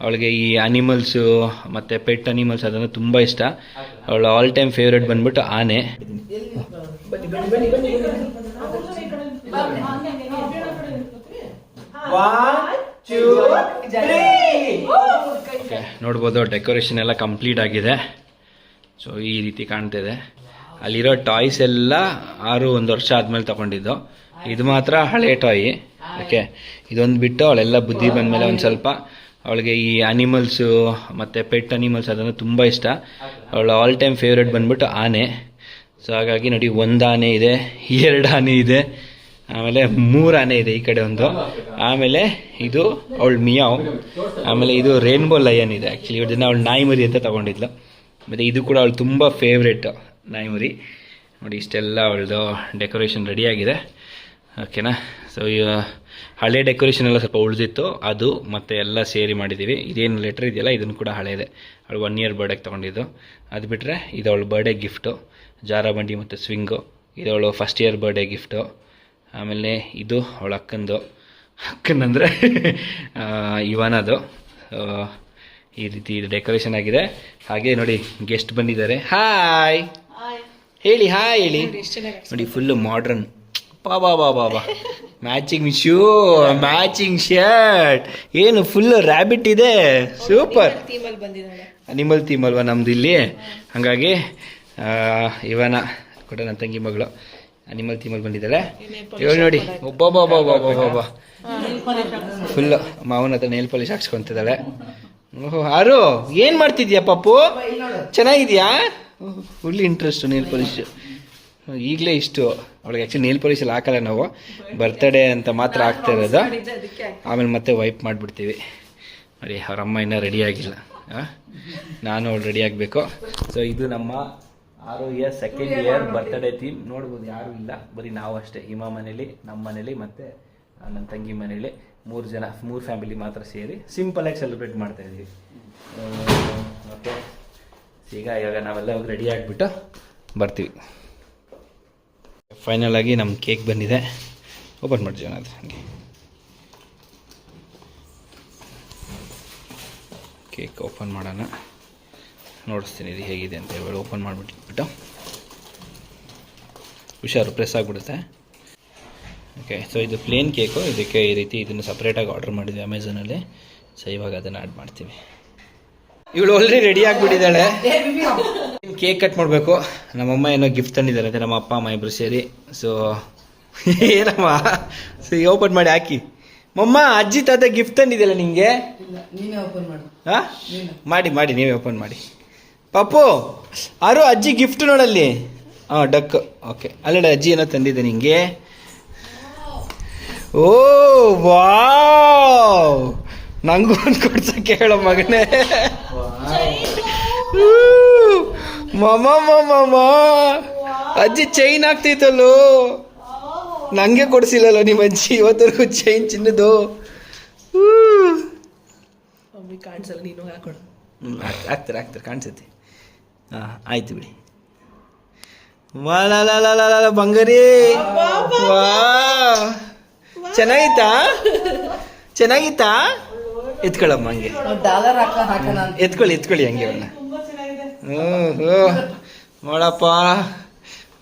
ಅವಳಿಗೆ ಈ ಅನಿಮಲ್ಸು ಮತ್ತು ಪೆಟ್ ಅನಿಮಲ್ಸ್ ಅದನ್ನು ತುಂಬ ಇಷ್ಟ. ಅವಳ ಆಲ್ ಟೈಮ್ ಫೇವ್ರೇಟ್ ಬಂದ್ಬಿಟ್ಟು ಆನೆ. ನೋಡ್ಬೋದು ಡೆಕೋರೇಷನ್ ಎಲ್ಲ ಕಂಪ್ಲೀಟ್ ಆಗಿದೆ. ಸೊ ಈ ರೀತಿ ಕಾಣ್ತಿದೆ ಅಲ್ಲಿರೋ ಟಾಯ್ಸ್ ಎಲ್ಲ ಆರು, ಒಂದು ವರ್ಷ ಆದ್ಮೇಲೆ ತಗೊಂಡಿದ್ದು. ಇದು ಮಾತ್ರ ಹಳೆ ಟಾಯ್ ಓಕೆ ಇದೊಂದು ಬಿಟ್ಟು ಅವಳೆಲ್ಲ ಬುದ್ಧಿ ಬಂದಮೇಲೆ ಒಂದು ಸ್ವಲ್ಪ ಅವಳಿಗೆ ಈ ಅನಿಮಲ್ಸು ಮತ್ತು ಪೆಟ್ ಅನಿಮಲ್ಸ್ ಅದನ್ನು ತುಂಬ ಇಷ್ಟ. ಅವಳ ಆಲ್ ಟೈಮ್ ಫೇವ್ರೇಟ್ ಬಂದ್ಬಿಟ್ಟು ಆನೆ. ಸೊ ಹಾಗಾಗಿ ನೋಡಿ ಒಂದು ಆನೆ ಇದೆ, ಎರಡು ಆನೆ ಇದೆ, ಆಮೇಲೆ ಮೂರು ಆನೆ ಇದೆ ಈ ಕಡೆ ಒಂದು. ಆಮೇಲೆ ಇದು ಅವಳು ಮಿಯಾವ್. ಆಮೇಲೆ ಇದು ರೇನ್ಬೋ ಲಯನ್ ಇದೆ ಆ್ಯಕ್ಚುಲಿ ಇವತ್ತು ಅವಳು ನಾಯಿ ಮರಿ ಅಂತ ತಗೊಂಡಿದ್ಲು. ಮತ್ತು ಇದು ಕೂಡ ಅವಳು ತುಂಬ ಫೇವ್ರೇಟ್ ನಾಯಿ ಮರಿ ನೋಡಿ, ಇಷ್ಟೆಲ್ಲ ಅವಳದು ಡೆಕೋರೇಷನ್ ರೆಡಿಯಾಗಿದೆ ಓಕೆನಾ ಸೊ ಹಳೆ ಡೆಕೋರೇಷನ್ ಎಲ್ಲ ಸ್ವಲ್ಪ ಉಳಿದಿತ್ತು ಅದು ಮತ್ತೆ ಎಲ್ಲ ಸೇರಿ ಮಾಡಿದ್ದೀವಿ ಇದೇನು ಲೆಟರ್ ಇದೆಯಲ್ಲ ಇದನ್ನು ಕೂಡ ಹಳೆಯದೆ ಅವಳು ಒನ್ ಇಯರ್ ಬರ್ಡೇಗೆ ತೊಗೊಂಡಿದ್ದು. ಅದು ಬಿಟ್ಟರೆ ಇದು ಅವಳು ಬರ್ಡೇ ಗಿಫ್ಟು ಜಾರ ಬಂಡಿ ಮತ್ತು ಸ್ವಿಂಗು ಇದು ಅವಳು ಫಸ್ಟ್ ಇಯರ್ ಬರ್ಡೇ ಗಿಫ್ಟು ಆಮೇಲೆ ಇದು ಅವಳ ಅಕ್ಕಂದು. ಅಕ್ಕನಂದರೆ ಇವನದು. ಈ ರೀತಿ ಇದು ಡೆಕೋರೇಷನ್ ಆಗಿದೆ. ಹಾಗೆ ನೋಡಿ ಗೆಸ್ಟ್ ಬಂದಿದ್ದಾರೆ. ಹಾಯ್ ಹೇಳಿ ಹಾಯ್ ಹೇಳಿ. ನೋಡಿ ಫುಲ್ಲು ಮಾಡ್ರನ್ ಬಾ ಬಾ ಬಾ ಬಾ ಬಾ. ಮ್ಯಾಚಿಂಗ್ ಶೂ ಮ್ಯಾಚಿಂಗ್ ಶರ್ಟ್ ಏನು ಫುಲ್ ರ್ಯಾಬಿಟ್ ಇದೆ. ಸೂಪರ್ ಅನಿಮಲ್ ಥೀಮ್ ಅಲ್ವಾ ನಮ್ದು ಇಲ್ಲಿ? ಹಾಗಾಗಿ ಇವನ ಕೂಡ ನನ್ನ ತಂಗಿ ಮಗಳು. ಅನಿಮಲ್ ಥೀಮಲ್ಲಿ ಬಂದಿದ್ದಾಳೆ. ಇವಳು ನೋಡಿ. ಒಬ್ಬೊಬ್ಬ ಫುಲ್ಲು ಮಾವನ ಹತ್ರ ನೇಲ್ ಪಾಲಿಶ್ ಹಾಕ್ಸ್ಕೊಂತಿದ್ದಾಳೆ. ಓಹೋ ಆರು ಏನ್ ಮಾಡ್ತಿದ್ಯಾ ಪಪ್ಪು ಚೆನ್ನಾಗಿದ್ಯಾ? ಫುಲ್ ಇಂಟ್ರೆಸ್ಟ್ ನೇಲ್ ಪಾಲಿಶ್ ಈಗಲೇ ಇಷ್ಟು. ಅವಳಿಗೆ ಆ್ಯಕ್ಚುಲಿ ನೀಲ್ ಪಾಲಿಶ್ ಹಾಕಲ್ಲ ನಾವು. ಬರ್ತಡೇ ಅಂತ ಮಾತ್ರ ಹಾಕ್ತಾ ಇರೋದು. ಆಮೇಲೆ ಮತ್ತೆ ವೈಪ್ ಮಾಡಿಬಿಡ್ತೀವಿ. ನೋಡಿ ಅವ್ರ ಅಮ್ಮ ಇನ್ನೂ ರೆಡಿ ಆಗಿಲ್ಲ? ನಾನು ಅವಳು ರೆಡಿ ಆಗಬೇಕು. ಸೊ ಇದು ನಮ್ಮ ಆರು year second year birthday theme ನೋಡ್ಬೋದು ಯಾರೂ ಇಲ್ಲ. ಬರೀ ನಾವು ಅಷ್ಟೇ. ಹಿಮ ಮನೇಲಿ ನಮ್ಮ ಮನೇಲಿ ಮತ್ತು ನನ್ನ ತಂಗಿ ಮನೇಲಿ ಮೂರು ಜನ ಮೂರು ಫ್ಯಾಮಿಲಿ ಮಾತ್ರ ಸೇರಿ ಸಿಂಪಲಾಗಿ ಸೆಲೆಬ್ರೇಟ್ ಮಾಡ್ತಾ ಇದ್ದೀವಿ. ಓಕೆ ಈಗ ಇವಾಗ ನಾವೆಲ್ಲ ಹೋಗಿ ರೆಡಿ ಆಗಿಬಿಟ್ಟು ಬರ್ತೀವಿ. ಫೈನಲ್ ಆಗಿ ನಮ್ಮ ಕೇಕ್ ಬಂದಿದೆ. ಓಪನ್ ಮಾಡಿ ಜನ ಅದು ಹಾಗೆ. ಕೇಕ್ ಓಪನ್ ಮಾಡೋಣ. ನೋಡಿಸ್ತೀನಿ ಇದು ಹೇಗಿದೆ ಅಂತ ಹೇಳಿ ಓಪನ್ ಮಾಡಿಬಿಟ್ಬಿಟ್ಟು ಹುಷಾರು ಪ್ರೆಸ್ ಆಗಿಬಿಡುತ್ತೆ. ಓಕೆ ಸೊ ಇದು ಪ್ಲೇನ್ ಕೇಕು ಇದಕ್ಕೆ ಈ ರೀತಿ ಇದನ್ನು ಸಪ್ರೇಟಾಗಿ ಆರ್ಡರ್ ಮಾಡಿದ್ವಿ ಅಮೆಝಾನಲ್ಲಿ ಸೊ ಇವಾಗ ಅದನ್ನು ಆ್ಯಡ್ ಮಾಡ್ತೀವಿ. ಇವಳು ಆಲ್ರೆಡಿ ರೆಡಿ ಆಗಿಬಿಟ್ಟಿದ್ದಾಳೆ. ಕೇಕ್ ಕಟ್ ಮಾಡಬೇಕು. ನಮ್ಮಮ್ಮ ಏನೋ ಗಿಫ್ಟ್ ತಂದಿದ್ದಾರೆ ಅಂತ ನಮ್ಮ ಅಪ್ಪ ಅಮ್ಮ ಇಬ್ಬರು ಸೇರಿ. ಸೊ ಏನಮ್ಮ? ಸೊ ಓಪನ್ ಮಾಡಿ ಹಾಕಿ. ಮಮ್ಮ ಅಜ್ಜಿ ತಾತ ಗಿಫ್ಟ್ ತಂದಿದ್ದಲ್ಲ ನಿಂಗೆ? ನೀನೇ ಓಪನ್ ಮಾಡು. ಹಾ ಮಾಡಿ ಮಾಡಿ ನೀವೇ ಓಪನ್ ಮಾಡಿ. ಪಾಪು ಆರು ಅಜ್ಜಿ ಗಿಫ್ಟ್ ನೋಡಲ್ಲಿ. ಹಾಂ ಡಕ್ ಓಕೆ ಅಲ್ಲಡ ಅಜ್ಜಿ ಏನೋ ತಂದಿದೆ ನಿಂಗೆ. Oh wow! ನಂಗೂ ಒಂದು ಕೊಡ್ಸಕ್ಕೆ ಹೇಳೋ ಮಗನೇ. ಮಮ ಮಮ ಅಜ್ಜಿ ಚೈನ್ ಆಗ್ತೈತಲ್ಲೋ. ನಂಗೆ ಕೊಡಿಸಿಲ್ಲಲ್ಲ ನಿಮ್ಮ ಅಜ್ಜಿ ಇವತ್ತರೆಗೂ ಚೈನ್ ಚಿನ್ನದು. ಕಾಣಿಸಲ್ಲ ನೀನು ಹಾಕೊಂಡು. ಆಗ್ತಾರೆ ಆಗ್ತಾರೆ ಕಾಣಿಸುತ್ತೆ. ಹಾಂ ಆಯ್ತು ಬಿಡಿ. ವಾಲಾಲಾಲಾಲಾಲ ಬಂಗಾರಿ. ವಾ. ಚೆನ್ನಾಗಿತ್ತಾ? ಚೆನ್ನಾಗಿತ್ತಾ? ಎತ್ಕೊಳ್ಳಮ್ಮ ಹಂಗೆ. ಡಾಲರ್ ಹಾಕ ಹಾಕೋಣ ಅಂತ. ಎತ್ಕೊಳ್ಳಿ ಎತ್ಕೊಳ್ಳಿ ಹಂಗೆ ಅವನ್ನ ಹ್ಞೂ ನೋಡಪ್ಪ.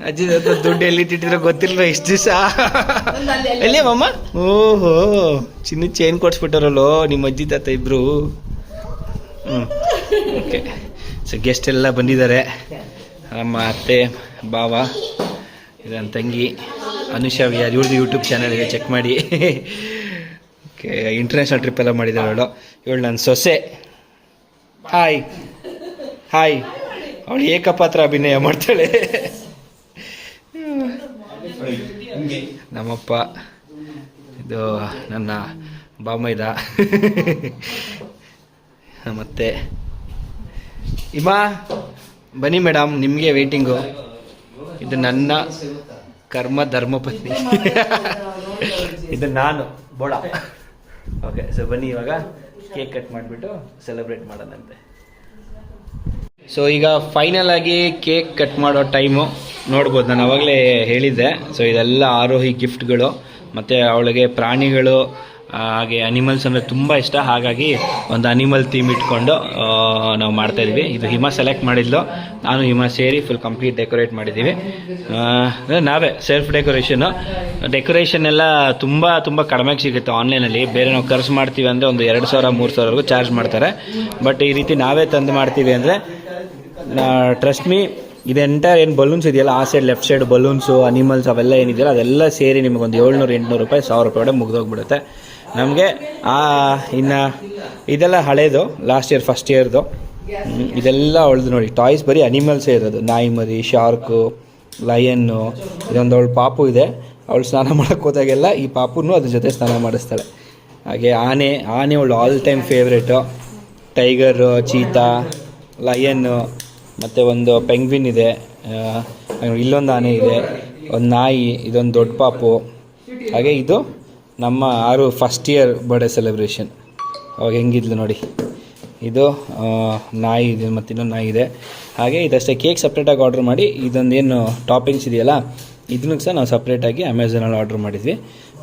ಅಜ್ಜಿ ದುಡ್ಡು ಎಲ್ಲಿ ಇಟ್ಟಿದ್ರೆ ಗೊತ್ತಿಲ್ಲ ಇಷ್ಟು ದಿವಸ. ಎಲ್ಲಿ ಮಮ್ಮ ಓಹೋ. ಚಿನ್ನ ಚೈನ್ ಕೊಡ್ಸ್ಬಿಟ್ಟಾರಲ್ಲೋ ನಿಮ್ಮ ಅಜ್ಜಿ ತಾತ ಇಬ್ರು. ಹ್ಞೂ ಓಕೆ ಸೊ ಗೆಸ್ಟ್ ಎಲ್ಲ ಬಂದಿದ್ದಾರೆ. ನಮ್ಮ ಅತ್ತೆ ಬಾವ ನನ್ನ ತಂಗಿ, ಅನುಷಾ ವಿಹಾರ್ ಇವ್ರದ್ದು ಯೂಟ್ಯೂಬ್ ಚಾನಲ್ಗೆ ಚೆಕ್ ಮಾಡಿ. ಓಕೆ ಇಂಟರ್ನ್ಯಾಷನಲ್ ಟ್ರಿಪ್ ಎಲ್ಲ ಮಾಡಿದ್ದಾರೆ ಅವಳು ಇವಳು ನನ್ನ ಸೊಸೆ. ಹಾಯ್ ಹಾಯ್ ಅವಳು ಏಕಪಾತ್ರ ಅಭಿನಯ ಮಾಡ್ತಾಳೆ. ನಮ್ಮಪ್ಪ, ಇದು ನನ್ನ ಬಾಮೈದ ಮತ್ತೆ ಇಮ್ಮ ಬನ್ನಿ ಮೇಡಮ್, ನಿಮಗೆ ವೇಟಿಂಗು ಇದು ನನ್ನ ಕರ್ಮ ಧರ್ಮಪತ್ನಿ. ಇದು ನಾನು ಬೋಡ ಓಕೆ ಸೊ ಬನ್ನಿ ಇವಾಗ ಕೇಕ್ ಕಟ್ ಮಾಡಿಬಿಟ್ಟು ಸೆಲೆಬ್ರೇಟ್ ಮಾಡೋಣಂತೆ. ಸೊ ಈಗ ಫೈನಲ್ ಆಗಿ ಕೇಕ್ ಕಟ್ ಮಾಡೋ ಟೈಮು ನೋಡ್ಬೋದು. ನಾನು ಅವಾಗಲೇ ಹೇಳಿದ್ದೆ. ಸೊ ಇದೆಲ್ಲ ಆರೋಹಿ ಗಿಫ್ಟ್ಗಳು ಮತ್ತು ಅವಳಿಗೆ ಪ್ರಾಣಿಗಳು ಹಾಗೆ ಅನಿಮಲ್ಸ್ ಅಂದರೆ ತುಂಬ ಇಷ್ಟ. ಹಾಗಾಗಿ ಒಂದು ಅನಿಮಲ್ ಥೀಮ್ ಇಟ್ಕೊಂಡು ನಾವು ಮಾಡ್ತಾಯಿದ್ವಿ ಇದು ಹಿಮ ಸೆಲೆಕ್ಟ್ ಮಾಡಿದ್ಲು. ನಾನು ಹಿಮ ಸೇರಿ ಫುಲ್ ಕಂಪ್ಲೀಟ್ ಡೆಕೋರೇಟ್ ಮಾಡಿದ್ದೀವಿ. ನಾವೇ ಸೆಲ್ಫ್ ಡೆಕೋರೇಷನು ಡೆಕೋರೇಷನ್ ಎಲ್ಲ ತುಂಬ ತುಂಬ ಕಡಿಮೆಗೆ ಸಿಗುತ್ತೆ ಆನ್ಲೈನಲ್ಲಿ ಬೇರೆ ನಾವು ಖರ್ಚು ಮಾಡ್ತೀವಿ ಅಂದರೆ ಒಂದು ಎರಡು ಸಾವಿರ, ಮೂರು ಸಾವಿರವರೆಗೂ ಚಾರ್ಜ್ ಮಾಡ್ತಾರೆ. ಬಟ್ ಈ ರೀತಿ ನಾವೇ ತಂದು ಮಾಡ್ತೀವಿ ಅಂದರೆ ಟ್ರಸ್ಟ್ ಮೀ ಇದು ಎಂಟೈರ್ ಏನು ಬಲೂನ್ಸ್ ಇದೆಯಲ್ಲ, ಆ side left side balloons animals ಅವೆಲ್ಲ ಏನಿದೆಯಲ್ಲ, ಅದೆಲ್ಲ ಸೇರಿ ನಿಮಗೆ ಒಂದು ಏಳ್ನೂರು, ಎಂಟುನೂರು ರೂಪಾಯಿ, ಸಾವಿರ ರೂಪಾಯಿ ಒಳಗೆ ಮುಗ್ದೋಗ್ಬಿಡುತ್ತೆ. ನಮಗೆ ಆ, ಇನ್ನು ಇದೆಲ್ಲ ಹಳೇದು ಲಾಸ್ಟ್ ಇಯರ್ ಫಸ್ಟ್ ಇಯರ್ದು ಇದೆಲ್ಲ ಅವಳ್ದು ನೋಡಿ ಟಾಯ್ಸ್ ಬರೀ ಅನಿಮಲ್ಸೇ ಇರೋದು. ನಾಯಿ ಮರಿ ಶಾರ್ಕು ಲಯನ್ನು ಇದೊಂದು ಅವಳು ಪಾಪು ಇದೆ. ಅವಳು ಸ್ನಾನ ಮಾಡೋಕ್ಕೆ ಹೋದಾಗೆಲ್ಲ ಈ ಪಾಪುನು ಅದ್ರ ಜೊತೆ ಸ್ನಾನ ಮಾಡಿಸ್ತಾಳೆ. ಹಾಗೆ ಆನೆ ಆನೆ ಅವಳು all time favourite tiger cheetah lion ಮತ್ತು ಒಂದು ಪೆಂಗ್ವಿನ್ ಇದೆ. ಇಲ್ಲೊಂದು ಆನೆ ಇದೆ. ಒಂದು ನಾಯಿ, ಇದೊಂದು ದೊಡ್ಡ ಪಾಪು. ಹಾಗೆ ಇದು ನಮ್ಮ ಆರು ಫಸ್ಟ್ ಇಯರ್ ಬರ್ಡೇ ಸೆಲೆಬ್ರೇಷನ್ ಅವಾಗ ಹೆಂಗಿದ್ಲು ನೋಡಿ. ಇದು ನಾಯಿ ಇದೆ ಮತ್ತು ಇನ್ನೊಂದು ನಾಯಿ ಇದೆ. ಹಾಗೆ ಇದಷ್ಟೇ ಕೇಕ್ ಸಪ್ರೇಟಾಗಿ ಆರ್ಡ್ರ್ ಮಾಡಿ, ಇದೊಂದೇನು ಟಾಪಿಂಗ್ಸ್ ಇದೆಯಲ್ಲ, ಇದನ್ನು ಸಹ ನಾವು ಸಪ್ರೇಟಾಗಿ ಅಮೆಝಾನಲ್ಲಿ ಆರ್ಡ್ರ್ ಮಾಡಿದ್ವಿ.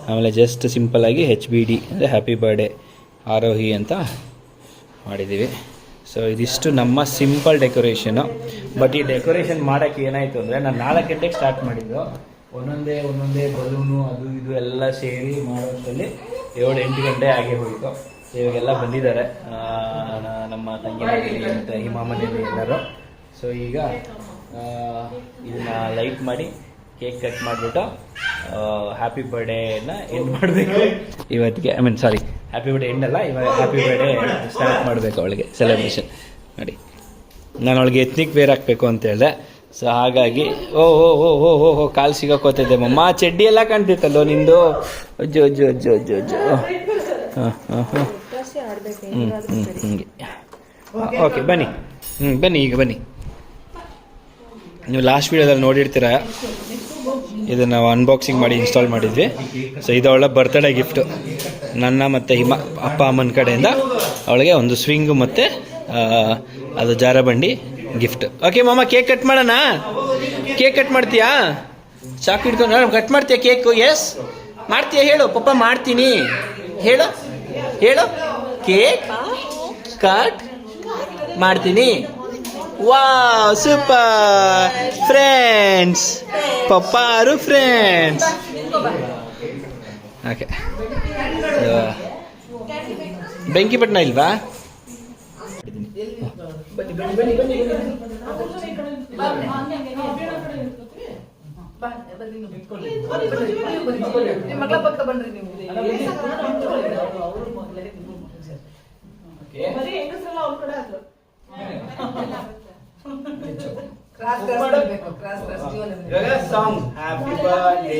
ಆಮೇಲೆ ಜಸ್ಟ್ ಸಿಂಪಲ್ಲಾಗಿ ಹೆಚ್ ಬಿ ಡಿ ಅಂದರೆ ಹ್ಯಾಪಿ ಬರ್ಡೇ ಆರೋಹಿ ಅಂತ ಮಾಡಿದ್ದೀವಿ. ಸೊ ಇದಿಷ್ಟು ನಮ್ಮ ಸಿಂಪಲ್ ಡೆಕೋರೇಷನು ಬಟ್ ಈ ಡೆಕೋರೇಷನ್ ಮಾಡೋಕ್ಕೆ ಏನಾಯಿತು ಅಂದರೆ, ನಾನು ನಾಲ್ಕು ಗಂಟೆಗೆ ಸ್ಟಾರ್ಟ್ ಮಾಡಿದ್ದು. ಒಂದೊಂದೇ ಒಂದೊಂದೇ ಬಲೂನು ಅದು ಇದು ಎಲ್ಲ ಸೇರಿ ಮಾಡೋಷ್ಟರಲ್ಲಿ ಏಳು ಎಂಟು ಗಂಟೆ ಆಗೇ ಹೋಯಿತು. ಇವಾಗೆಲ್ಲ ಬಂದಿದ್ದಾರೆ. ನಮ್ಮ ತಂಗಿ ಮತ್ತು ಹಿಮಾಮನೇಲಿ ಎಲ್ಲರೂ. ಸೊ ಈಗ ಇದನ್ನ ಲೈಟ್ ಮಾಡಿ ಕೇಕ್ ಕಟ್ ಮಾಡಿಬಿಟ್ಟು ಹ್ಯಾಪಿ ಬರ್ಡೇನ ಎಂಡ್ ಮಾಡಬೇಕು. ಇವತ್ತಿಗೆ I mean sorry happy birthday end ಅಲ್ಲ? ಇವಾಗ ಹ್ಯಾಪಿ ಬರ್ಡೇ ಸ್ಟಾರ್ಟ್ ಮಾಡಬೇಕು ಅವಳಿಗೆ ಸೆಲೆಬ್ರೇಷನ್ ನೋಡಿ. ನಾನು ಅವಳಿಗೆ ಎತ್ನಿಕ್ ವೇರ್ ಹಾಕಬೇಕು ಅಂತ ಹೇಳಿದೆ. ಸೊ ಹಾಗಾಗಿ ಓ ಓ ಓ ಓ ಓ ಓ ಕಾಲು ಸಿಗೋಕೋತಿದ್ದೆ ಮಮ್ಮ ಚಡ್ಡಿ ಎಲ್ಲ ಕಾಣ್ತಿತ್ತಲ್ಲೋ ನಿಂದು? ಜೋ ಜೋ ಜೋ ಜೋ ಜೋ ಹಾಂ ಹಾಂ ಹಾಂ ಹ್ಞೂ ಹ್ಞೂ ಹಿಂಗೆ. ಓಕೆ ಬನ್ನಿ. ಹ್ಞೂ ಬನ್ನಿ ಈಗ ಬನ್ನಿ. ನೀವು ಲಾಸ್ಟ್ ವೀಡಿಯೋದಲ್ಲಿ ನೋಡಿರ್ತೀರ? ಇದನ್ನು ನಾವು ಅನ್ಬಾಕ್ಸಿಂಗ್ ಮಾಡಿ ಇನ್ಸ್ಟಾಲ್ ಮಾಡಿದ್ವಿ. ಸೊ ಇದು ಅವಳ ಬರ್ತ್ಡೇ ಗಿಫ್ಟು ನನ್ನ ಮತ್ತು ಹಿಮ ಅಪ್ಪ ಅಮ್ಮನ ಕಡೆಯಿಂದ ಅವಳಿಗೆ ಒಂದು ಸ್ವಿಂಗು ಮತ್ತು ಅದು ಜಾರಬಂಡಿ ಗಿಫ್ಟ್ ಓಕೆ ಮಾಮ ಕೇಕ್ ಕಟ್ ಮಾಡೋಣ? ಕೇಕ್ ಕಟ್ ಮಾಡ್ತೀಯಾ? ಚಾಕು ಇಟ್ಕೊಂಡು ಕಟ್ ಮಾಡ್ತೀಯಾ ಕೇಕು ಎಸ್ ಮಾಡ್ತೀಯಾ ಹೇಳು? ಪಪ್ಪ, ಮಾಡ್ತೀನಿ. ಹೇಳು? ಹೇಳು? ಕೇಕ್ ಕಟ್ ಮಾಡ್ತೀನಿ. ವಾ ಸೂಪರ್ ಫ್ರೆಂಡ್ಸ್ ಪಪ್ಪಾರು ಫ್ರೆಂಡ್ಸ್ ಓಕೆ ಬೆಂಕಿ ಪಟ್ಟಣ ಇಲ್ವಾ? Song happy birthday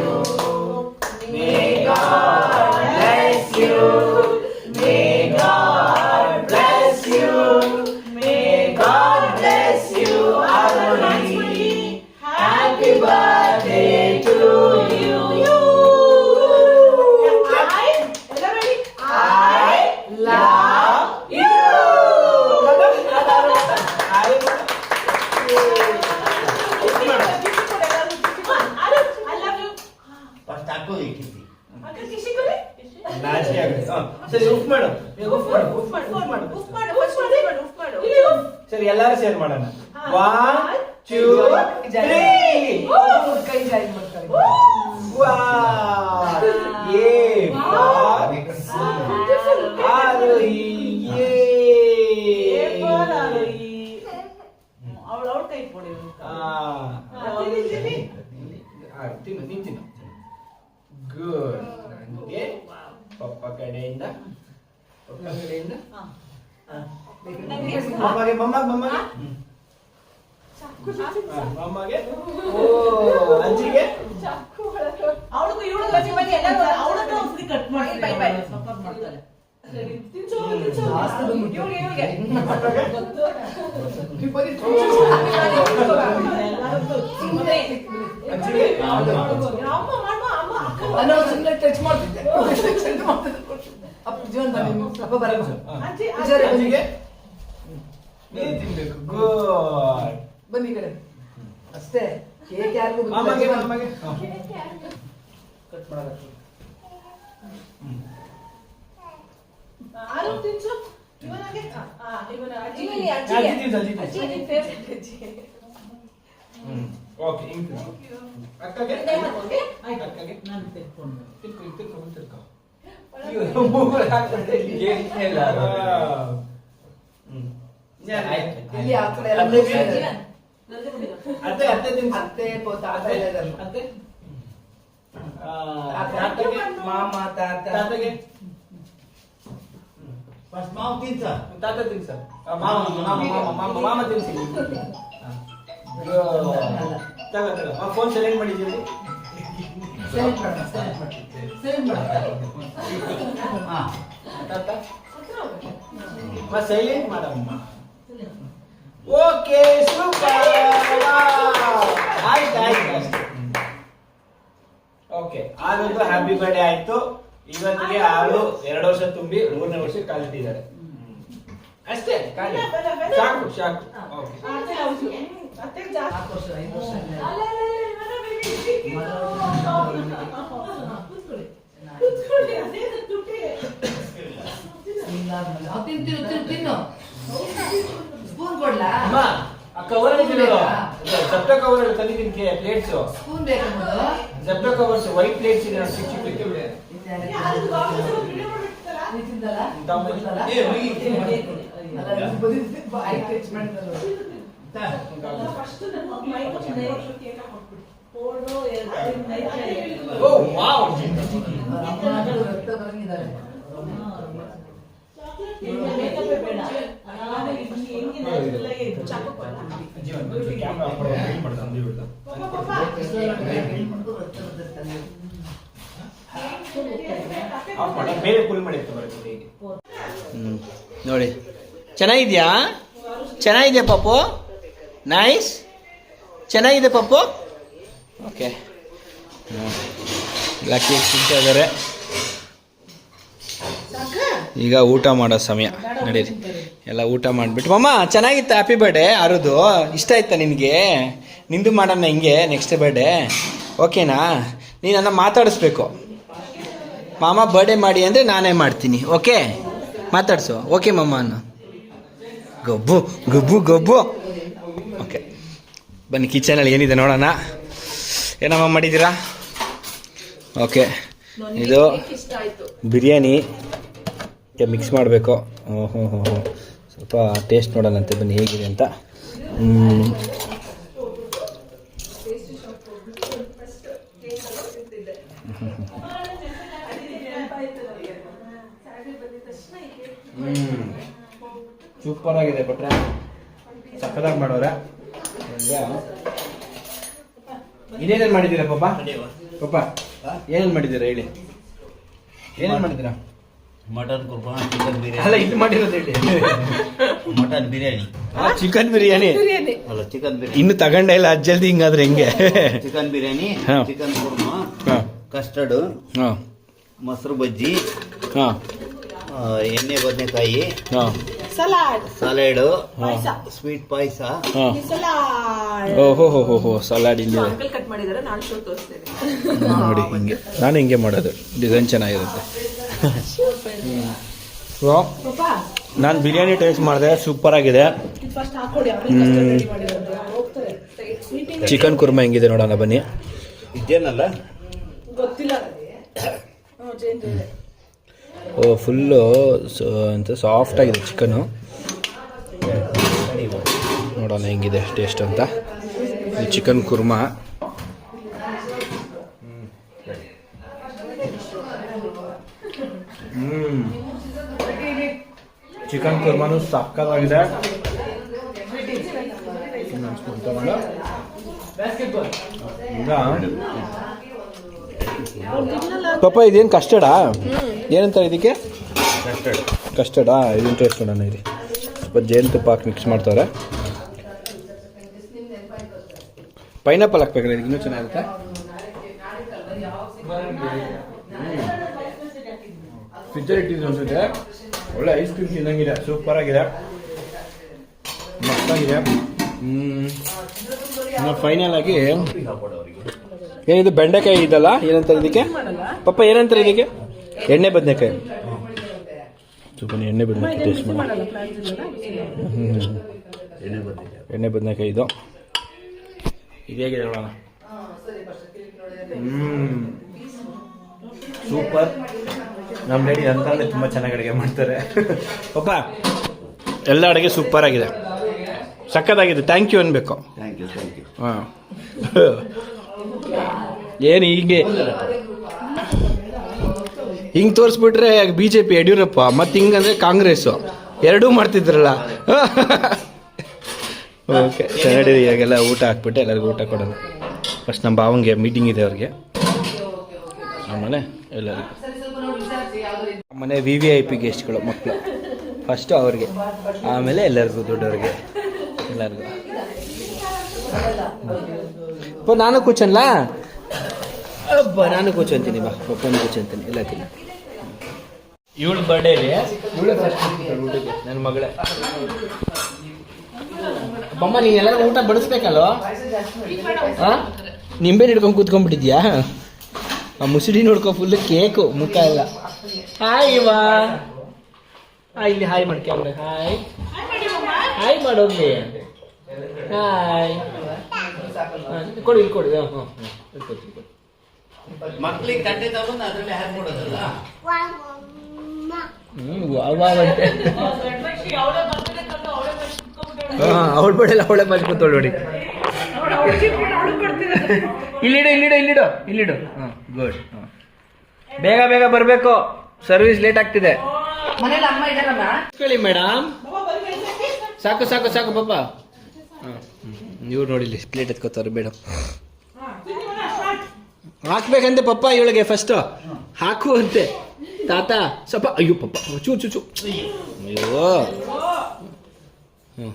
ಎಲ್ಲಾರು ಶೇರ್ ಮಾಡೋಣ. ಒನ್ ಟೂ ತ್ರೀ ಕೈ ಜಾರಿ ಮಾಡ್ತಾರೆ. ತಿನ್ನು ನೀನ್ ತಿನ್ನು ಗುಡ್ ನನಗೆ ಪಪ್ಪ ಕಡೆಯಿಂದ ಪಪ್ಪ ಕಡೆಯಿಂದ. ಮಮ್ಮಗೆ ಮಮ್ಮ ಮಮ್ಮಗೆ ಮಮ್ಮಗೆ ಓ ಅಜ್ಜಿಗೆ ಅವಳಿಗೂ ಇವಳು ಅಜ್ಜಿ ಬಗ್ಗೆ ಎಲ್ಲ ಅವಳನ್ನು ಔಷಧಿ ಕಟ್ ಮಾಡಿ ಸಪೋರ್ಟ್ ಮಾಡ್ತಾರೆ ಅಜ್ಜಿಗೆ ಅಮ್ಮ ಮಾಡ ಅಮ್ಮ ಅಕ್ಕ ನಾನು ಸುಮ್ಮನೆ ಟಚ್ ಮಾಡ್ತಿದ್ದೆ. ಅಪ್ಪ ಜೀವನ್ ಬನ್ನಿ ಅಪ್ಪ ಬರಲ್ಲ ಅಜ್ಜಿ, ಪೂಜಾರಿ ಬನ್ನಿ ಅಜ್ಜಿಗೆ ನೀನು ತಿನ್ಬೇಕು ಗುಡ್ ಬನ್ನಿ ಈ ಕಡೆ ಅಷ್ಟೇ ಕೇಕ್ ಯಾರಿಗೂ ಮಾಮಗೆ ಗೊತ್ತಿಲ್ಲ. ಮಾಮಗೆ ಕಟ್ ಮಾಡಕ್ಕೆ ಆರು ತಿನ್ಸು ಇವನಿಗೆ ಆ, ಆ, ಇವನ ಅಜ್ಜಿ ಇವನಿಗೆ ಅಜ್ಜಿ ತಿನ್ಸು, ಅಜ್ಜಿ ತಿನ್ಸು. ಅಜ್ಜಿ ನಿನ್ favorite ಅಜ್ಜಿ. ಹ್ಮ್ ಓಕೆ ಹಿಂಗ್ ತಿನ್ಕೊ. ಅಕ್ಕಗೆ ಆಯ್ತು. ಅಕ್ಕಗೆ ನಾನು ತೆಕ್ಕೊಂಡು ತಿನ್ಕೊ, ಹಿಂಗ್ ತಿನ್ಕೊ, ಹಿಂಗ್ ತಿನ್ಕೊ. ಇವ್ರು ಮೂಗಲ್ಲಿ ಹಾಕ್ಬಿಟ್ರೆ ಇಲ್ಲಿ ಏನಿಲ್ಲ ಇಲ್ಲ. ಹ್ಮ್. ಆಯ್ತು. ಇಲ್ಲಿ ಆ ಕಡೆ ಎಲ್ಲ ಅತ್ತೆ ಅತ್ತೆ ತಿನ್ಸು. ಅತ್ತೆ ಪೋತ ತಾತ ಎಲ್ಲ. ಅತ್ತೆ ಆ, ತಾತ, ತಾತಗೆ ಮಾಮ ತಾತ. ತಾತಗೆ. ಫಸ್ಟ್ ಮಾವು ತಿಂತ ತಾತ ತಿನ್ಸ ಮಾಮ ಮಾಮ ಮಾಮ ಮಾಮ ಮಾಮ ತಿನ್ಸಿ. ತಗ ತಗ ಫೋನ್ ಸೆಲೆಕ್ಟ್ ಮಾಡಿದ್ದೀರಿ ಸೆಲೆಕ್ಟ್ ಮಾಡಿ ಸೆಲೆಕ್ಟ್ ಮಾಡೋಣ ಹಾ ತಾತ. ಸೈಲೆಂಟ್ ಮಾಡಮ್ಮ ಓಕೆ ಸೂಪರ್ ಆಯ್ತು ಆಯ್ತು ಅಷ್ಟೇ ಓಕೆ ಆರೊಂದು ಹ್ಯಾಪಿ ಬರ್ಡೇ ಆಯ್ತು. ಇವತ್ತಿಗೆ ಆರು ಎರಡು ವರ್ಷ ತುಂಬಿ ಮೂರನೇ ವರ್ಷ ಕಾಲಿಟ್ಟಿದ್ದಾರೆ. ಅಷ್ಟೇ ಕಾಲಿ. ಸಾಕು ಸಾಕು. ತಿನ್ನು ತಿನ್ನು. ಸ್ಪೂನ್ ಕೊಡ್ಲಾ? ಅಮ್ಮ ಆ ಕವರ್ ನೋಡು ಜಪ್ಟ ಕವರ್ ತಂದಿದ್ದೀನಿ ಪ್ಲೇಟ್ಸ್ ಸ್ಪೂನ್ ಬೇಕಾ ಜಪ್ಟ ಕವರ್ಸ್ ವೈಟ್ ಪ್ಲೇಟ್ಸ್ ಇದೆ. ಅಲ್ಲ, ನೀನ್ ಬದಿದ್ದು ಬ- ಐ ಟಚ್ ಮಾಡಿದ್ನಲ್ಲ. ಅಲ್ಲ, first ನನ್ನ ಮಗು ಮೈ ಮುಚ್ಚಿ ನೈ ವರ್ಷ ಕೇಕ ಕೊಟ್ಬಿಡು. ಫೋನು, ಎರಡು, ನೈ ಕೈ. Oh wow. ಅವ್ರ ಅಮ್ಮನ ಹತ್ರ ರಕ್ತ ಬರಂಗಿದ್ದಾರೆ. ನಿಮ್ಗೆ ಬೇಡ. ಕೈ ರಕ್ತ ಬರ್ತಿರ್ತಾನೆ. ಹ್ಮ್. ನೋಡಿ. ಚೆನ್ನಾಗಿದ್ಯಾ? ಚೆನ್ನಾಗಿದೆ ಪಪ್ಪು? ನೈಸ್ ಚೆನ್ನಾಗಿದೆ ಪಪ್ಪು? ಓಕೆ ಲಕ್ಕಿ ಸಿಗ್ತಾ ಇದ್ದಾರೆ. ಈಗ ಊಟ ಮಾಡೋ ಸಮಯ. ನಡೀರಿ. ಎಲ್ಲ ಊಟ ಮಾಡಿಬಿಟ್ಟು ಮಮ್ಮ ಚೆನ್ನಾಗಿತ್ತು ಹ್ಯಾಪಿ ಬರ್ಡೇ ಅರದು. ಇಷ್ಟ ಆಯ್ತಾ ನಿನಗೆ? ನಿಂದು ಮಾಡೋಣ ಹಿಂಗೆ ನೆಕ್ಸ್ಟ್ ಬರ್ಡೇ ಓಕೆನಾ ನೀನನ್ನ ಮಾತಾಡಿಸ್ಬೇಕು. ಮಾಮ ಬರ್ಡೇ ಮಾಡಿ ಅಂದರೆ ನಾನೇ ಮಾಡ್ತೀನಿ. ಓಕೆ ಮಾತಾಡ್ಸು. ಓಕೆ ಮಮ್ಮ ಅನ್ನು. ಗಬ್ಬು ಗಬ್ಬು ಗಬ್ಬು. ಓಕೆ ಬನ್ನಿ ಕಿಚನಲ್ಲಿ ಏನಿದೆ ನೋಡೋಣ. ಏನಮ್ಮ ಮಾಡಿದ್ದೀರಾ? ಓಕೆ ಇದು ಬಿರಿಯಾನಿ. ಮಿಕ್ಸ್ ಮಾಡಬೇಕು. ಓಹೋ ಹೋ ಹೋ. ಸ್ವಲ್ಪ ಟೇಸ್ಟ್ ನೋಡೋಣಂತೆ ಬನ್ನಿ ಹೇಗಿದೆ ಅಂತ. ಹ್ಮ್. ಹ್ಮ್. ಸೂಪರ್ ಆಗಿದೆ ಕೊಟ್ರೆ ಸಕ್ಕದಾಗಿ ಮಾಡೋರೆ. ಇನ್ನೇನೇನು ಮಾಡಿದ್ದೀರಾ ಪಾಪ ಪಾಪ ಏನೇನು ಮಾಡಿದ್ದೀರಾ ಹೇಳಿ? ಏನೇನು ಮಾಡಿದ್ದೀರಾ? ಮಟನ್ ಕುರ್ಮಾ ಚಿಕನ್ ಅಲ್ಲ ಬಿರಿಯಾನಿ ಇದು ಮಾಡಿರೋದು ಹೇಳಿ. ಮಟನ್ ಬಿರಿಯಾನಿ. ಚಿಕನ್ ಬಿರಿಯಾನಿ. ಅಲ್ಲ ಚಿಕನ್ ಬಿರಿಯಾನಿ. ಇನ್ನು ತಗೊಂಡ ಇಲ್ಲ ಅದ್ ಜಲ್ದಿ ಹಿಂಗಾದ್ರೆ ಹೆಂಗೆ? ಚಿಕನ್ ಬಿರಿಯಾನಿ ಹಾ. ಚಿಕನ್ ಕುರ್ಮಾ ಹಾಂ. ಕಸ್ಟರ್ಡ್ ಹಾಂ. ಮೊಸರು ಬಜ್ಜಿ ಹಾಂ. ಆ, ಎಣ್ಣೆ ಬದನೆಕಾಯಿ ಹಾಂ. ಸಲಾಡ್. ಸಲಾಡ್ ಪಾಯ್ಸ. ಸ್ವೀಟ್ ಪಾಯಸ. ಹಾಂ. ಸಲಾಡ್. ಓಹೋ ಹೋ ಹೋ ಹೋ ಸಲಾಡ್ ಇಲ್ಲಿದೆ. ಅಂಕಲ್ ಕಟ್ ಮಾಡಿದಾರೆ ನಾನು ಶೋ ತೋರಿಸ್ತೇನೆ. ನೋಡಿ ಹಿಂಗೆ. ನಾನು ಹಿಂಗೆ ಮಾಡೋದು. ಡಿಸೈನ್ ಚೆನ್ನಾಗಿರುತ್ತೆ. ಸೊ ನಾನು ಬಿರಿಯಾನಿ ಟೇಸ್ಟ್ ಮಾಡಿದೆ ಸೂಪರ್ ಆಗಿದೆ. ಚಿಕನ್ ಕುರ್ಮಾ ಹೆಂಗಿದೆ ನೋಡೋಣ ಬನ್ನಿ. ಇದೇನಲ್ಲ? ಗೊತ್ತಿಲ್ಲ ಓ ಫುಲ್ಲು ಅಂತ ಸಾಫ್ಟ್ ಆಗಿದೆ ಚಿಕನು ನೋಡೋಣ ಹೆಂಗಿದೆ ಟೇಸ್ಟ್ ಅಂತ. ಚಿಕನ್ ಕುರ್ಮಾ ಹ್ಮ್ ಚಿಕನ್ ಕುರ್ಮಾನು ಸಕ್ಕತ್ತಾಗಿದೆ. ಪಾಪ, ಇದೇನು ಕಸ್ಟರ್ಡಾ ಏನಂತಾರೆ ಇದಕ್ಕೆ? ಕಸ್ಟರ್ಡ್ ಕಸ್ಟರ್ಡಾ ಇದನ್ನ ಟೇಸ್ಟ್ ನೋಡೋಣ ಇದು ಸ್ವಲ್ಪ ಜೇನುತುಪ್ಪ ಹಾಕಿ ಮಿಕ್ಸ್ ಮಾಡ್ತಾರೆ ಪೈನಾಪಲ್ ಹಾಕ್ಬೇಕಲ್ಲ, ಇದಕ್ಕೆ ಇನ್ನೂ ಚೆನ್ನಾಗಿರುತ್ತೆ? ಇಟ್ಟಿದ್ದು ಅನ್ಸುತ್ತೆ ಒಳ್ಳೆ ಐಸ್ ಕ್ರೀಮ್ ತಿನ್ನಂಗಿದೆ ಸೂಪರ್ ಆಗಿದೆ. ಮಸ್ತಾಗಿದೆ. ಹ್ಮ್. ಫೈನಲ್ ಆಗಿ ಏನಿದು ಬೆಂಡೆಕಾಯಿ ಇದಲ್ಲ ಏನಂತಾರೆ ಇದಕ್ಕೆ? ಪಪ್ಪ ಏನಂತಾರೆ ಇದಕ್ಕೆ? ಎಣ್ಣೆ ಬದನೆಕಾಯಿ ಸ್ವಲ್ಪ ಎಣ್ಣೆ ಬದನೆಕಾಯಿ ಟೇಸ್ಟ್ ಮಾಡಿ. ಎಣ್ಣೆ ಬದನೆಕಾಯಿ ಇದು. ಇದು ಹೇಗಿದೆ ನೋಡೋಣ? ಹ್ಮ್. ಸೂಪರ್. ನಮ್ಮ ಡ್ಯಾಡಿ ಅಂತಂದ್ರೆ ತುಂಬ ಚೆನ್ನಾಗಿ ಅಡುಗೆ ಮಾಡ್ತಾರೆ. ಒಬ್ಬ ಎಲ್ಲ ಅಡುಗೆ ಸೂಪರ್ ಆಗಿದೆ. ಸಕ್ಕತ್ತಾಗಿದೆ ಥ್ಯಾಂಕ್ ಯು ಅನ್ಬೇಕು. ಥ್ಯಾಂಕ್ ಯು ಥ್ಯಾಂಕ್ ಯು ಹಾಂ. ಏನು ಹೀಗೆ? ಹಿಂಗೆ ತೋರಿಸ್ಬಿಟ್ರೆ ಬಿ ಜೆ ಪಿ ಯಡಿಯೂರಪ್ಪ ಮತ್ತು ಹಿಂಗಂದ್ರೆ ಕಾಂಗ್ರೆಸ್ಸು ಎರಡೂ ಮಾಡ್ತಿದ್ರಲ್ಲ. ಓಕೆ ಚೆನ್ನಾಗಿ ಈಗೆಲ್ಲ ಊಟ ಹಾಕ್ಬಿಟ್ಟು ಎಲ್ಲರಿಗೂ ಊಟ ಕೊಡೋದು ಫಸ್ಟ್ ನಮ್ಮ ಭಾವಂಗೆ ಮೀಟಿಂಗ್ ಇದೆ ಅವ್ರಿಗೆ. ಆಮೇಲೆ ಎಲ್ಲರಿಗೂ. ಮನೆ ವಿ ವಿ ಐ ಪಿ ಗೆಸ್ಟ್ಗಳು ಮಕ್ಕಳು ಫಸ್ಟು ಅವ್ರಿಗೆ. ಆಮೇಲೆ ಎಲ್ಲರಿಗೂ ದೊಡ್ಡವ್ರಿಗೆ. ಎಲ್ಲರಿಗೂ. ಅಪ್ಪ ನಾನು ಕೂಚನ್ಲಾ? ಅಬ್ಬ ನಾನು ಕೂಚಂತೀನಿ, ಬಾ. ಪಪ್ಪನ ಕೂಚಂತೀನಿ. ಎಲ್ಲ ತಿನ್ನ. ಇವಳ ಬರ್ಡೇಲಿ ಇವಳೇ ಫಸ್ಟ್ ಊಟಕ್ಕೆ ನನ್ನ ಮಗಳೇ. ಬಮ್ಮ, ನೀನು ಎಲ್ಲರೂ ಊಟ ಬಡಿಸ್ಬೇಕಲ್ವ? ಹಾಂ ನಿಂಬೆ ಹಿಡ್ಕೊಂಡು ಕೂತ್ಕೊಂಡ್ಬಿಟ್ಟಿದ್ಯಾ? ಆ, ಮುಸುಡಿ ನೋಡ್ಕೊ ಫುಲ್ ಕೇಕು ಮುಖ ಎಲ್ಲ. ಹಾಯ್ ವಾ ಹಾಯ್ ಇಲ್ಲಿ ಹಾಯ್ ಮಾಡಿ ಕ್ಯಾಮ್ರೆ ಹಾಯ್ ಹಾಯ್ ಮಾಡೋಗ್ಲಿ ಹಾಯ್ ಕೊಡಿ ಇಲ್ಲಿ ಕೊಡಿ. ಹಾಂ ಹಾಂ ಮಕ್ಳಿಗೆ ತಟ್ಟೆ ತಗೊಂಡು ಅದ್ರಲ್ಲಿ ಅವಳು ಬಡಿಲ್ಲ ಅವಳೆ ಬಾಜು ಕೂತ್ಕೊಳ್ಳಿ ನೋಡಿ. ಇಲ್ಲಿಡು ಇಲ್ಲಿಡು ಇಲ್ಲಿಡು ಇಲ್ಲಿಡು ಹಾಂ ಗುಡ್. ಬೇಗ ಬೇಗ ಬರಬೇಕು. ಸರ್ವಿಸ್ ಲೇಟ್ ಆಗ್ತಿದೆ. ಮೇಡಮ್. ಸಾಕು ಸಾಕು ಸಾಕು ಪಾಪ. ಇವ್ರು ನೋಡಿಲಿ ಪ್ಲೇಟ್ ಎತ್ಕೋತಾರೆ ಮೇಡಮ್ ಹಾಕ್ಬೇಕಂತೆ ಪಪ್ಪ ಇವಳಿಗೆ ಫಸ್ಟ್ ಹಾಕು ಅಂತೆ. ತಾತ ಸ್ವಲ್ಪ ಅಯ್ಯೋ ಪಪ್ಪ ಚೂ ಚೂ ಚೂ. ಅಯ್ಯೋ. ಹ್ಞೂ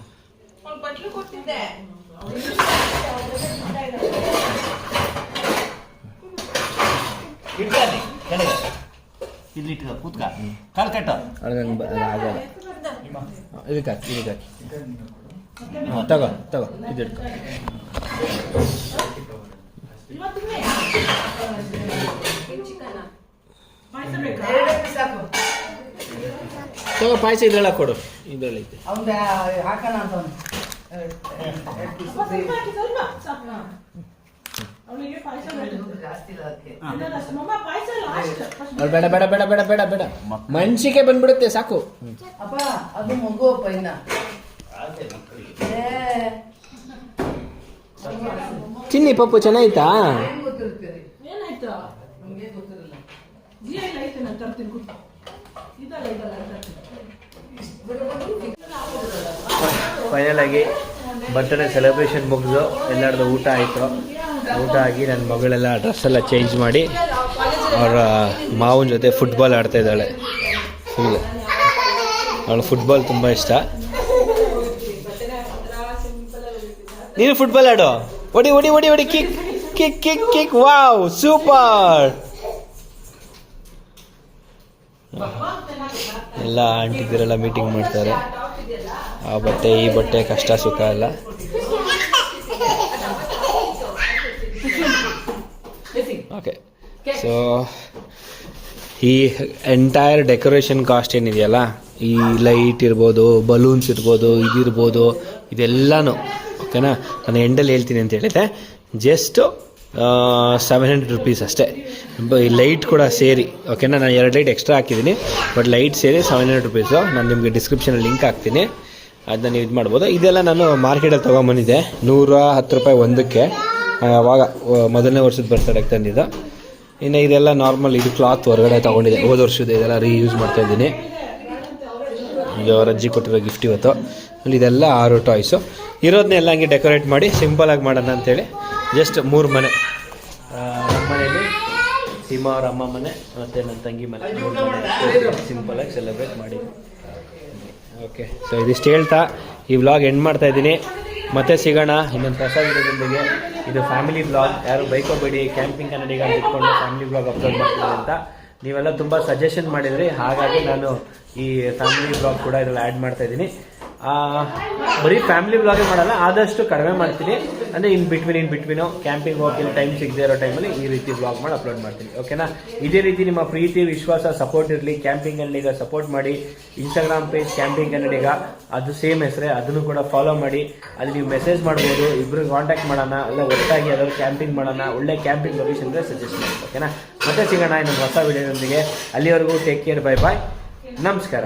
ಇಲ್ಲಿ ಇಟ್ಕ ಕೂತ್ಕ. ಕಾಲ್ ಕಟ್ಟ. ಆಗಲ್ಲ ಇದಕ್ಕೆ ಹಾಕಿ ಇದಕ್ಕೆ ಹಾಕಿ. ಹಾಂ ತಗೋ ತಗೋ ಇದು ಇಟ್ಕೊ. ತಗೋ ಪಾಯಸ ಇದ್ರಲ್ಲ ಕೊಡು. ಅವ್ನ ಹಾಕೋಣ ಅಂತ ಅವಳಿಗೆ ಪಾಯಸ ಬೇಡ ಬೇಡ ಬೇಡ ಬೇಡ ಬೇಡ ಬೇಡ. ಮನ್ಸಿಗೆ ಬಂದ್ಬಿಡುತ್ತೆ ಸಾಕು. ಅಪ್ಪ ಅದು ಮಗು ಅಪ್ಪ ಇನ್ನ ಏ, ಚಿನ್ನಿ ಪಪ್ಪು ಚೆನ್ನಾಯ್ತಾ ಏನ್ ಗೊತ್ತಿರ್ತೀರಿ ಏನಾಯ್ತು? ನಮ್ಗೆ ಗೊತ್ತಿರಲ್ಲ. ಜಿಯ ಇಲ್ಲ ಐತೆ ನಾನು ತರ್ತೀನಿ ಕೂತ್ಕೊ. ಇದಲ್ಲ ಇದಲ್ಲ ತರ್ತೀನಿ. ಫೈನಲ್ ಆಗಿ ಬರ್ತಡೇ ಸೆಲೆಬ್ರೇಷನ್ ಮುಗಿದು ಎಲ್ಲರದು ಊಟ ಆಯಿತು. ಊಟ ಆಗಿ ನನ್ನ ಮಗಳೆಲ್ಲ ಡ್ರೆಸ್ ಎಲ್ಲ ಚೇಂಜ್ ಮಾಡಿ ಅವರ ಮಾವನ ಜೊತೆ ಫುಟ್ಬಾಲ್ ಆಡ್ತಾ ಇದ್ದಾಳೆ. ಫುಲ್ ಅವಳು ಫುಟ್ಬಾಲ್ ತುಂಬ ಇಷ್ಟ. ನೀನು ಫುಟ್ಬಾಲ್ ಆಡು? ಒಡಿ ಒಡಿ ಒಡಿ ಒಡಿ kick kick kick kick wow super ಎಲ್ಲ ಆಂಟಿದಿರೆಲ್ಲ ಮೀಟಿಂಗ್ ಮಾಡ್ತಾರೆ. ಆ ಬಟ್ಟೆ, ಈ ಬಟ್ಟೆ ಕಷ್ಟ, ಸುಖ ಎಲ್ಲ. ಓಕೆ ಸೊ ಈ ಎಂಟೈರ್ ಡೆಕೋರೇಷನ್ ಕಾಸ್ಟ್ ಏನಿದೆಯಲ್ಲ? ಈ ಲೈಟ್ ಇರ್ಬೋದು ಬಲೂನ್ಸ್ ಇರ್ಬೋದು ಇದಿರ್ಬೋದು ಇದೆಲ್ಲನೂ. ಓಕೆನಾ ನಾನು ಎಂಡಲ್ಲಿ ಹೇಳ್ತೀನಿ ಅಂತ ಹೇಳಿದೆ. ಜಸ್ಟು ಸೆವೆನ್ ಹಂಡ್ರೆಡ್ ರುಪೀಸ್ ಅಷ್ಟೇ. ಈ ಲೈಟ್ ಕೂಡ ಸೇರಿ. ಓಕೆನಾ ನಾನು ಎರಡು ಲೈಟ್ ಎಕ್ಸ್ಟ್ರಾ ಹಾಕಿದ್ದೀನಿ. ಬಟ್ ಲೈಟ್ ಸೇರಿ ಸೆವೆನ್ ಹಂಡ್ರೆಡ್ ರುಪೀಸು ನಾನು ನಿಮಗೆ ಡಿಸ್ಕ್ರಿಪ್ಷನಲ್ಲಿ ಲಿಂಕ್ ಹಾಕ್ತೀನಿ. ಅದನ್ನ ನೀವು ಇದು ಮಾಡ್ಬೋದು ಇದೆಲ್ಲ ನಾನು ಮಾರ್ಕೆಟಲ್ಲಿ ತೊಗೊಂಬಂದಿದ್ದೆ. ನೂರ ಹತ್ತು ರೂಪಾಯಿ ಒಂದಕ್ಕೆ. ಆ, ಅವಾಗ ವ- ಮೊದಲನೇ ವರ್ಷದ ಬರ್ತಡೆಗೆ ತಂದಿದ್ದ. ಇನ್ನು ಇದೆಲ್ಲ ನಾರ್ಮಲ್ ಇದು ಕ್ಲಾತ್ ಹೊರಗಡೆ ತೊಗೊಂಡಿದೆ ಹೋದ ವರ್ಷದ ಇದೆಲ್ಲ ರೀಯೂಸ್ ಮಾಡ್ತಾ ಇದ್ದೀನಿ. ಈಗ ಅವ್ರ ಅಜ್ಜಿ ಕೊಟ್ಟಿರೋ ಗಿಫ್ಟ್ ಇವತ್ತು. ಅಲ್ಲಿ ಇದೆಲ್ಲ ಆರು ಟಾಯ್ಸು ಇರೋದನ್ನೆಲ್ಲ ಹಂಗೆ ಡೆಕೋರೇಟ್ ಮಾಡಿ ಸಿಂಪಲಾಗಿ ಮಾಡೋಣ ಅಂತೇಳಿ ಜಸ್ಟ್ ಮೂರು ಮನೆ. ಮನೇಲಿ ಸೀಮಾ ಅವ್ರ ಅಮ್ಮ ಮನೆ ಮತ್ತು ನನ್ನ ತಂಗಿ ಮನೆ. ಸಿಂಪಲಾಗಿ ಸೆಲೆಬ್ರೇಟ್ ಮಾಡಿ. ಓಕೆ ಸೊ ಇದಿಷ್ಟು ಹೇಳ್ತಾ ಈ ವ್ಲಾಗ್ ಎಂಡ್ ಮಾಡ್ತಾ ಇದ್ದೀನಿ. ಮತ್ತೆ ಸಿಗೋಣ. ಇನ್ನೊಂದು ಹೊಸ ವಿಡಿಯೋದೊಂದಿಗೆ ಇದು ಫ್ಯಾಮಿಲಿ ಬ್ಲಾಗ್ ಯಾರು ಬೈಕೋಬೇಡಿ. ಕ್ಯಾಂಪಿಂಗ್ ಕನ್ನಡಿಗ ಅಂತ ಇಟ್ಕೊಂಡು ಫ್ಯಾಮಿಲಿ ಬ್ಲಾಗ್ ಅಪ್ಲೋಡ್ ಮಾಡ್ತೀನಿ ಅಂತ. ನೀವೆಲ್ಲ ತುಂಬ ಸಜೆಷನ್ ಮಾಡಿದ್ರಿ. ಹಾಗಾಗಿ ನಾನು ಈ ಫ್ಯಾಮಿಲಿ ಬ್ಲಾಗ್ ಕೂಡ ಇದ್ರಲ್ಲಿ ಆ್ಯಡ್ ಮಾಡ್ತಾ ಇದ್ದೀನಿ. ಆ, ಬರೀ ಫ್ಯಾಮಿಲಿ ಬ್ಲಾಗೇ ಮಾಡಲ್ಲ, ಆದಷ್ಟು ಕಡಿಮೆ ಮಾಡ್ತೀನಿ. ಅಂದರೆ in between in between camping ಹೋಗಿ ಟೈಮ್ ಸಿಗದೆ ಇರೋ ಟೈಮಲ್ಲಿ ಈ ರೀತಿ ಬ್ಲಾಗ್ ಮಾಡಿ ಅಪ್ಲೋಡ್ ಮಾಡ್ತೀನಿ ಓಕೆನಾ ಇದೇ ರೀತಿ ನಿಮ್ಮ ಪ್ರೀತಿ, ವಿಶ್ವಾಸ ಸಪೋರ್ಟ್ ಇರಲಿ ಕ್ಯಾಂಪಿಂಗ್ ಕನ್ನಡಿಗ ಸಪೋರ್ಟ್ ಮಾಡಿ ಇನ್ಸ್ಟಾಗ್ರಾಮ್ ಪೇಜ್ ಕ್ಯಾಂಪಿಂಗ್ ಕನ್ನಡಿಗ ಅದು ಸೇಮ್ ಹೆಸರೇ, ಅದನ್ನು ಕೂಡ ಫಾಲೋ ಮಾಡಿ. ಅಲ್ಲಿ ನೀವು ಮೆಸೇಜ್ ಮಾಡ್ಬೋದು ಇಬ್ಬರು ಕಾಂಟ್ಯಾಕ್ಟ್ ಮಾಡೋಣ, ಇಲ್ಲ ಒಟ್ಟಾಗಿ ಯಾವ್ದಾದ್ರು ಕ್ಯಾಂಪಿಂಗ್ ಮಾಡೋಣ, ಒಳ್ಳೆ ಕ್ಯಾಂಪಿಂಗ್ ಲೊಕೇಶನ್ ಸಜೆಸ್ಟ್ ಮಾಡಿ ಓಕೆನಾ ಮತ್ತೆ ಸಿಗೋಣ ಇನ್ನೊಂದು ಹೊಸ ವಿಡಿಯೋದೊಂದಿಗೆ. ಅಲ್ಲಿವರೆಗೂ ಟೇಕ್ ಕೇರ್ ಬೈ ಬಾಯ್ ನಮಸ್ಕಾರ.